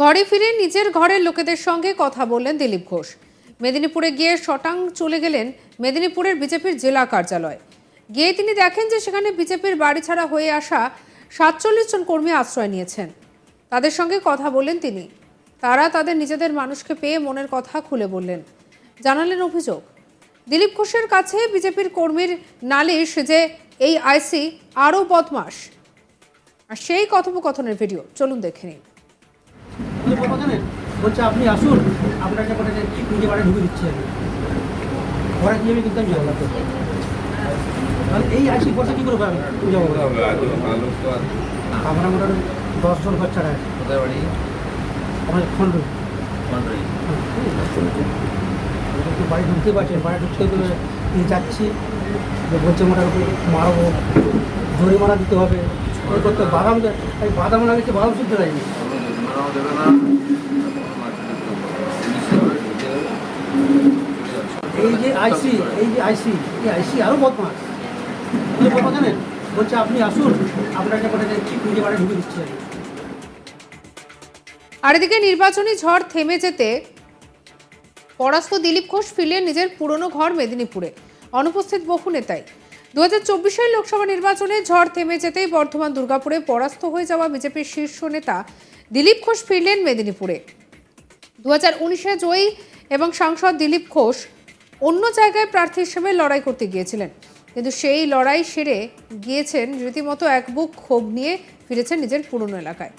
ঘরে ফিরে নিজের ঘরের লোকেদের সঙ্গে কথা বললেন দিলীপ ঘোষ। মেদিনীপুরে গিয়ে শটাং চলে গেলেন মেদিনীপুরের বিজেপির জেলা কার্যালয়। গিয়ে তিনি দেখেন যে সেখানে বিজেপির বাড়ি ছাড়া হয়ে আসা সাতচল্লিশ জন কর্মী আশ্রয় নিয়েছেন। তাদের সঙ্গে কথা বললেন তিনি। তারা তাদের নিজেদের মানুষকে পেয়ে মনের কথা খুলে বললেন। জানালেন অভিযোগ। দিলীপ ঘোষের কাছে বিজেপির কর্মীর নালিশ যে এই আইসি আরও বদমাস আর সেই কথোপকথনের ভিডিও চলুন দেখে নিন। বলছে আপনি আসুন আপনাকে বলে যে নিজে বাড়ি ঢুকে দিচ্ছি আমি ঘরে গিয়ে আমি কিন্তু আমি না। তাহলে এই আইসি বসে কী করব আমি যাব আমরা মোটামুটি দশজন আছে। কোথায় বাড়ি? আমার পান্ডারি একটু বাড়ি ঢুকতে পারছে বাড়ি ঢুকতে গেলে নিয়ে যাচ্ছি। বলছে মোটামুটি মারবো। জরিমানা দিতে হবে। করতে বাদাম দেয় এই বাদাম লাগিয়েছে বাদাম শুনতে দেয়নি আর এদিকে নির্বাচনী ঝড় থেমে যেতে পরাস্ত দিলীপ ঘোষ ফিরলেন নিজের পুরনো ঘর মেদিনীপুরে। অনুপস্থিত বহু নেতাই। দু হাজার লোকসভা নির্বাচনে ঝড় থেমে যেতেই বর্ধমান দুর্গাপুরে পরাস্ত হয়ে যাওয়া বিজেপির শীর্ষ নেতা দিলীপ ঘোষ ফিরলেন মেদিনীপুরে। দু হাজার উনিশে জয়ী এবং সাংসদ দিলীপ ঘোষ অন্য জায়গায় প্রার্থী হিসেবে লড়াই করতে গিয়েছিলেন। কিন্তু সেই লড়াই সেরে গিয়েছেন রীতিমতো এক বুক ক্ষোভ নিয়ে ফিরেছেন নিজের পুরনো এলাকায়।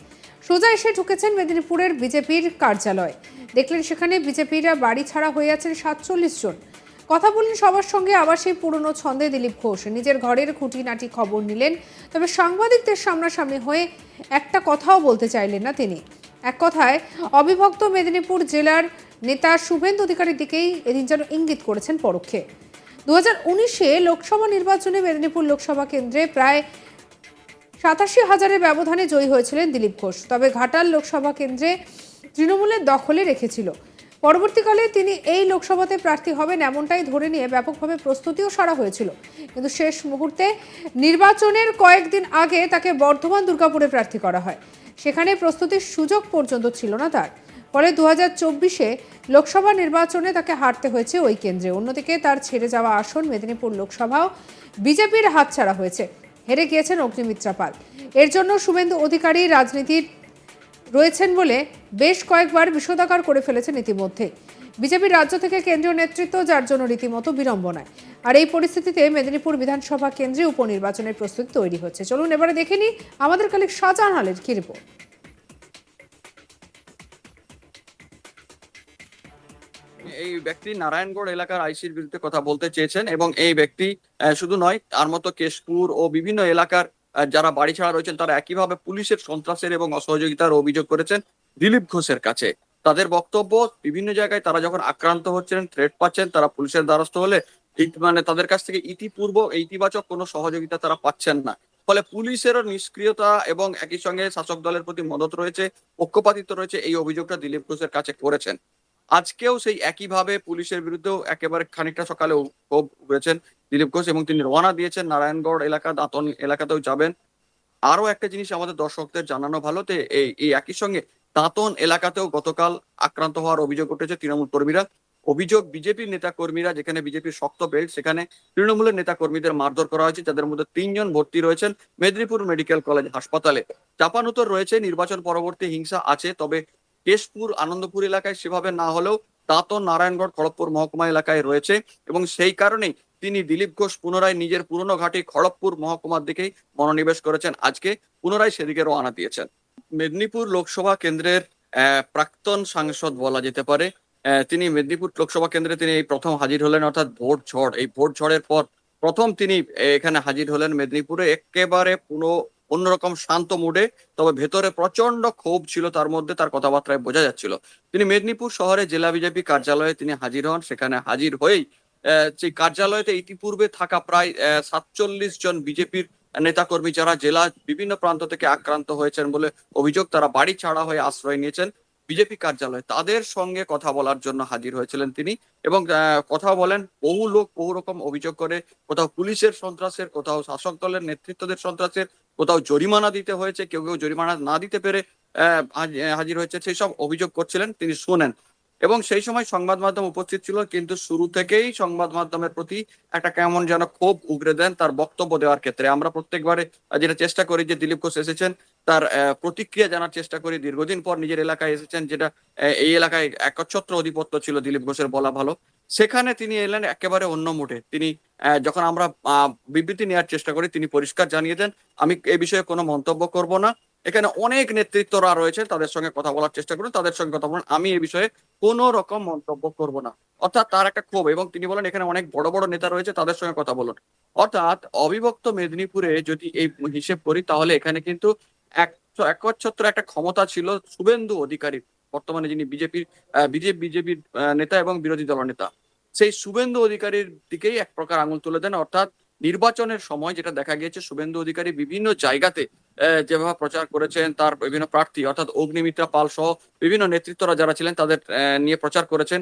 সোজা এসে ঢুকেছেন মেদিনীপুরের বিজেপির কার্যালয়। দেখলেন সেখানে বিজেপিরা বাড়ি ছাড়া হয়ে আছেন সাতচল্লিশ জন। কথা বললেন সবার সঙ্গে আবার সেই পুরনো ছন্দে দিলীপ ঘোষ। নিজের ঘরের খুঁটিনাটি খবর নিলেন। তবে সাংবাদিকদের সামনাসামনি হয়ে একটা কথাও বলতে চাইলেন না তিনি। এক কথায়, অবিভক্ত মেদিনীপুর জেলার নেতা শুভেন্দু অধিকারীর দিকেই এদিন যেন ইঙ্গিত করেছেন পরোক্ষে। দু উনিশে লোকসভা নির্বাচনে মেদিনীপুর লোকসভা কেন্দ্রে প্রায় সাতাশি হাজারের ব্যবধানে জয়ী হয়েছিলেন দিলীপ ঘোষ। তবে ঘাটাল লোকসভা কেন্দ্রে তৃণমূলের দখলে রেখেছিল। পরবর্তীকালে তিনি এই লোকসভাতে প্রার্থী হবেন এমনটাই ধরে নিয়ে ব্যাপকভাবে প্রস্তুতিও সারা হয়েছিল। কিন্তু শেষ মুহূর্তে নির্বাচনের কয়েকদিন আগে তাকে বর্ধমান দুর্গাপুরে প্রার্থী করা হয়। সেখানে প্রস্তুতির সুযোগ পর্যন্ত ছিল না তার। ফলে দু হাজার চব্বিশে লোকসভা নির্বাচনে তাকে হারতে হয়েছে ওই কেন্দ্রে। অন্যদিকে তার ছেড়ে যাওয়া আসন মেদিনীপুর লোকসভাও বিজেপির হাতছাড়া হয়েছে। হেরে গিয়েছেন অগ্নিমিত্রা পাল। এর জন্য শুভেন্দু অধিকারী রাজনীতির রয়েছেন বলে বেশ কয়েকবার বিষোদাকার করে ফেলেছেন ইতিমধ্যে। বিজেপির রাজ্য থেকে কেন্দ্রীয় নেতৃত্ব, যার জন্য রীতিমতো বিড়ম্বনায়। আর এই পরিস্থিতিতে মেদিনীপুর বিধানসভা কেন্দ্রে উপনির্বাচনের প্রস্তুতি তৈরি হচ্ছে। চলুন এবারে দেখে নিই আমাদের কালিক শাহজাহান আলের কি রিপোর্ট এই ব্যক্তি নারায়ণগড় এলাকার আইসির বিরুদ্ধে কথা বলতে চেয়েছেন এবং এই ব্যক্তি শুধু নয়, তার মতো কেশপুর ও বিভিন্ন এলাকার যারা বাড়ি ছাড়া রয়েছেন, তারা একইভাবে পুলিশের সন্ত্রাসের এবং অসহযোগিতার অভিযোগ করেছেন দিলীপ ঘোষের কাছে। তাদের বক্তব্য, বিভিন্ন জায়গায় তারা যখন আক্রান্ত হচ্ছেন থ্রেট পাচ্ছেন, তারা পুলিশের দ্বারস্থ হলে মানে তাদের কাছ থেকে ইতিপূর্ব ইতিবাচক কোনো সহযোগিতা তারা পাচ্ছেন না। ফলে পুলিশেরও নিষ্ক্রিয়তা এবং একই সঙ্গে শাসক দলের প্রতি মদত রয়েছে, পক্ষপাতিত্ব রয়েছে, এই অভিযোগটা দিলীপ ঘোষের কাছে করেছেন। আজকেও সেই একইভাবে পুলিশের বিরুদ্ধেও একেবারে খানিকটা সকালে ক্ষোভ উগড়েছেন। দিলীপ ঘোষ এবং তিনি রওনা দিয়েছেন নারায়ণগড় এলাকা, দাঁতন এলাকাতেও যাবেন। আরও একটা জিনিস আমাদের দর্শকদের জানানো ভালো যে এই একই সঙ্গে দাঁতন এলাকাতেও গতকাল আক্রান্ত হওয়ার অভিযোগ উঠেছে তৃণমূল কর্মীরা। অভিযোগ বিজেপির নেতা কর্মীরা যেখানে বিজেপির শক্ত বেল্ট, সেখানে তৃণমূলের নেতা কর্মীদের মারধর করা হয়েছে, যাদের মধ্যে তিনজন ভর্তি রয়েছেন মেদিনীপুর মেডিকেল কলেজ হাসপাতালে। চাপানুতর রয়েছে, নির্বাচন পরবর্তী হিংসা আছে, তবে কেশপুর, আনন্দপুর এলাকায় সেভাবে না হলেও দাঁতন, নারায়ণগড়, খড়গপুর মহকুমা এলাকায় রয়েছে এবং সেই কারণেই তিনি দিলীপ ঘোষ পুনরায় নিজের পুরনো ঘাঁটি খড়গপুর মহকুমার দিকেই মনোনিবেশ করেছেন। আজকে পুনরায় সেদিকে রওনা দিয়েছেন। মেদিনীপুর লোকসভা কেন্দ্রের প্রাক্তন সাংসদ বলা যেতে পারে। তিনি মেদিনীপুর লোকসভা কেন্দ্রে তিনি এই প্রথম হাজির হলেন, অর্থাৎ ভোট ঝড়। এই ভোট ঝড়ের পর প্রথম তিনি এখানে হাজির হলেন মেদিনীপুরে। একেবারে পুরো অন্যরকম শান্ত মুডে, তবে ভেতরে প্রচণ্ড ক্ষোভ ছিল তার মধ্যে, তার কথাবার্তায় বোঝা যাচ্ছিল। তিনি মেদিনীপুর শহরে জেলা বিজেপি কার্যালয়ে তিনি হাজির হন। সেখানে হাজির হয়েই সেই কার্যালয়তে ইতিপূর্বে থাকা প্রায় সাতচল্লিশ জন বিজেপির নেতাকর্মী যারা জেলা বিভিন্ন প্রান্ত থেকে আক্রান্ত হয়েছেন বলে অভিযোগ তারা বাড়ি ছাড়া হয়ে আশ্রয় নিয়েছেন বিজেপি কার্যালয়ে। তাদের সঙ্গে কথা বলার জন্য হাজির হয়েছিলেন তিনি এবং কথা বলেন, বহু লোক বহু রকম অভিযোগ করে, কোথাও পুলিশের সন্ত্রাসের, কোথাও শাসক দলের নেতৃত্বদের সন্ত্রাসের, কোথাও জরিমানা দিতে হয়েছে, কেউ কেউ জরিমানা না দিতে পেরে হাজির হয়েছে, সেই সব অভিযোগ করছিলেন, তিনি শোনেন। এবং সেই সময় সংবাদ মাধ্যম উপস্থিত ছিল, কিন্তু শুরু থেকেই সংবাদ মাধ্যমের প্রতি একটা কেমন যেন ক্ষোভ উগরে দেন তার বক্তব্য দেওয়ার ক্ষেত্রে। আমরা প্রত্যেকবারে যেটা চেষ্টা করি যে দিলীপ ঘোষ এসেছেন, তার প্রতিক্রিয়া জানার চেষ্টা করি। দীর্ঘদিন পর নিজের এলাকায় এসেছেন, যেটা এই এলাকায় একচ্ছত্র অধিপত্য ছিল দিলীপ ঘোষের বলা ভালো। সেখানে তিনি এলেন একেবারে অন্য মুঠে তিনি যখন আমরা বিবৃতি নেওয়ার চেষ্টা করি, তিনি পরিষ্কার জানিয়ে দেন, আমি এ বিষয়ে কোনো মন্তব্য করব না। এখানে অনেক নেতৃত্বরা রয়েছে, তাদের সঙ্গে কথা বলার চেষ্টা করুন, তাদের সঙ্গে কথা বলুন। আমি এই বিষয়ে কোনো রকম মন্তব্য করব না। অর্থাৎ তার একটা ক্ষোভ, এবং তিনি বলেন, এখানে অনেক বড় বড় নেতা রয়েছে, তাদের সঙ্গে কথা বলুন। অর্থাৎ অবিভক্ত মেদিনীপুরে যদি এই হিসেব করি, তাহলে এখানে কিন্তু এক একচ্ছত্র একটা ক্ষমতা ছিল শুভেন্দু অধিকারী, বর্তমানে যিনি বিজেপির বিজেপি, বিজেপির নেতা এবং বিরোধী দল নেতা। সেই শুভেন্দু অধিকারীর দিকেই এক প্রকার আঙুল তুলে দেন। অর্থাৎ নির্বাচনের সময় যেটা দেখা গিয়েছে, শুভেন্দু অধিকারী বিভিন্ন জায়গাতে যেভাবে প্রচার করেছেন, তার বিভিন্ন প্রার্থী অর্থাৎ অগ্নিমিত্রা পাল সহ বিভিন্ন নেতৃত্বরা যারা ছিলেন, তাদের নিয়ে প্রচার করেছেন।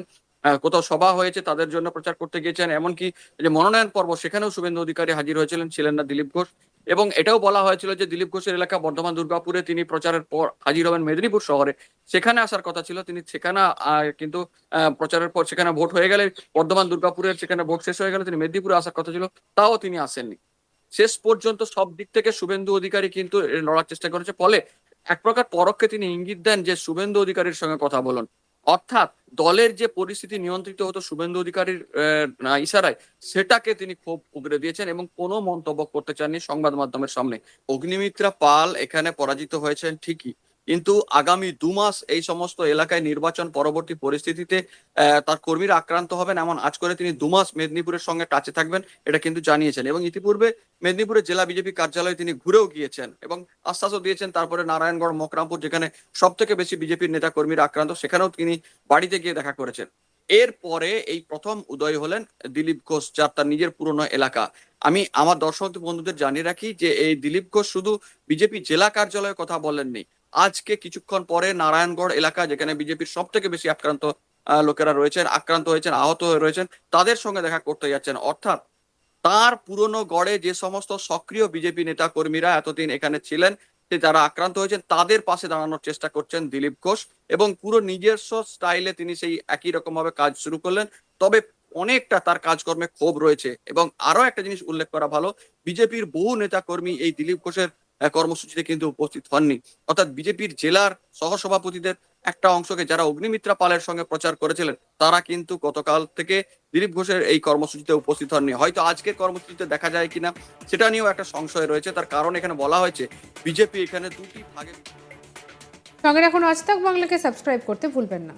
কোথাও সভা হয়েছে, তাদের জন্য প্রচার করতে গিয়েছেন। এমনকি যে মনোনয়ন পর্ব, সেখানেও শুভেন্দু অধিকারী হাজির হয়েছিলেন, ছিলেন না দিলীপ ঘোষ। এবং এটাও বলা হয়েছিল যে দিলীপ ঘোষের এলাকা বর্ধমান, দুর্গাপুরে তিনি প্রচারের পর হাজির হবেন মেদিনীপুর শহরে। সেখানে আসার কথা ছিল, তিনি সেখানে কিন্তু প্রচারের পর সেখানে ভোট হয়ে গেলে, বর্ধমান, দুর্গাপুরের সেখানে ভোট শেষ হয়ে গেলে তিনি মেদিনীপুরে আসার কথা ছিল, তাও তিনি আসেননি। শেষ পর্যন্ত সব দিক থেকে শুভেন্দু অধিকারী কিন্তু লড়ার চেষ্টা করেছে। ফলে এক প্রকার পরক্ষে তিনি ইঙ্গিত দেন যে শুভেন্দু অধিকারীর সঙ্গে কথা বলুন। অর্থাৎ দলের যে পরিস্থিতি নিয়ন্ত্রিত হতো শুভেন্দু অধিকারীর ইশারায়, সেটাকে তিনি খুব উগড়ে দিয়েছেন এবং কোনো মন্তব্য করতে চাননি সংবাদ মাধ্যমের সামনে। অগ্নিমিত্রা পাল এখানে পরাজিত হয়েছেন ঠিকই। কিন্তু আগামী দু মাস এই সমস্ত এলাকায় নির্বাচন পরবর্তী পরিস্থিতিতে তার কর্মীরা আক্রান্ত হবেন এমন আজ করে তিনি দু মাস মেদিনীপুরের সঙ্গে টাচে থাকবেন, এটা কিন্তু জানিয়েছেন। এবং ইতিপূর্বে মেদিনীপুরের জেলা বিজেপি কার্যালয়ে তিনি ঘুরেও গিয়েছেন এবং আশ্বাসও দিয়েছেন, তারপরে নারায়ণগড়, মকরামপুর যেখানে সব থেকে বেশি বিজেপির নেতা কর্মীরা আক্রান্ত, সেখানেও তিনি বাড়িতে গিয়ে দেখা করেছেন। এরপরে এই প্রথম উদয় হলেন দিলীপ ঘোষ, যার তার নিজের পুরনো এলাকা। আমি আমার দর্শক বন্ধুদের জানিয়ে রাখি যে এই দিলীপ ঘোষ শুধু বিজেপি জেলা কার্যালয়ে কথা বলেননি আজকে কিছুক্ষণ পরে নারায়ণগড় এলাকা, যেখানে বিজেপির সব থেকে বেশি আক্রান্ত লোকেরা রয়েছেন, আক্রান্ত হয়েছেন, আহত হয়ে রয়েছেন, তাদের সঙ্গে দেখা করতে যাচ্ছেন। অর্থাৎ তার পুরনো গড়ে যে সমস্ত সক্রিয় বিজেপি নেতা কর্মীরা এতদিন এখানে ছিলেন যে যারা আক্রান্ত হয়েছেন, তাদের পাশে দাঁড়ানোর চেষ্টা করছেন দিলীপ ঘোষ এবং পুরো নিজস্ব স্টাইলে তিনি সেই একই রকম ভাবে কাজ শুরু করলেন। তবে অনেকটা তার কাজকর্মে ক্ষোভ রয়েছে এবং আরও একটা জিনিস উল্লেখ করা ভালো, বিজেপির বহু নেতা কর্মী এই দিলীপ ঘোষের কর্মসূচিতে কিন্তু উপস্থিত হননি। অর্থাৎ বিজেপির জেলার সহসভাপতিদের একটা অংশকে যারা অগ্নিমিত্রা পালের সঙ্গে প্রচার করেছিলেন, তারা কিন্তু গতকাল থেকে দিলীপ ঘোষের এই কর্মসূচিতে উপস্থিত হননি। হয়তো আজকের কর্মসূচিতে দেখা যায় কিনা, সেটা নিয়েও একটা সংশয় রয়েছে। তার কারণ এখানে বলা হয়েছে, বিজেপি এখানে দুটি ভাগে সঙ্গে এখন আজ তাক বাংলাকে সাবস্ক্রাইব করতে ভুলবেন না।